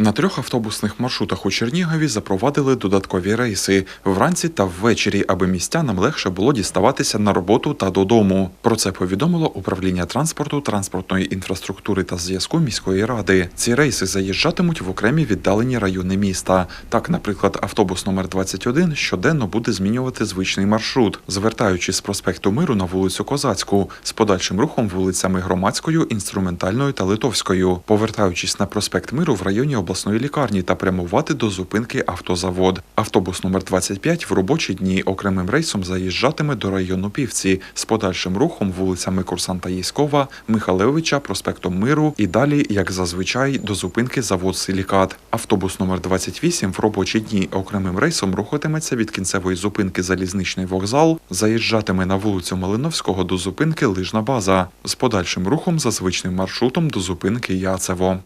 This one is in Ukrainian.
На трьох автобусних маршрутах у Чернігові запровадили додаткові рейси вранці та ввечері, аби містянам легше було діставатися на роботу та додому. Про це повідомило управління транспорту, транспортної інфраструктури та зв'язку міської ради. Ці рейси заїжджатимуть в окремі віддалені райони міста. Так, наприклад, автобус номер 21 щоденно буде змінювати звичний маршрут, звертаючись з проспекту Миру на вулицю Козацьку з подальшим рухом вулицями Громадською, інструментальною та Литовською, повертаючись на проспект Миру в районі обласної лікарні та прямувати до зупинки автозавод. Автобус номер 25 в робочі дні окремим рейсом заїжджатиме до району Півці з подальшим рухом вулицями Курсанта Єськова, Михалевича, проспектом Миру і далі, як зазвичай, до зупинки завод Силікат. Автобус номер 28 в робочі дні окремим рейсом рухатиметься від кінцевої зупинки залізничний вокзал, заїжджатиме на вулицю Малиновського до зупинки Лижна база з подальшим рухом за звичним маршрутом до зупинки Яцево.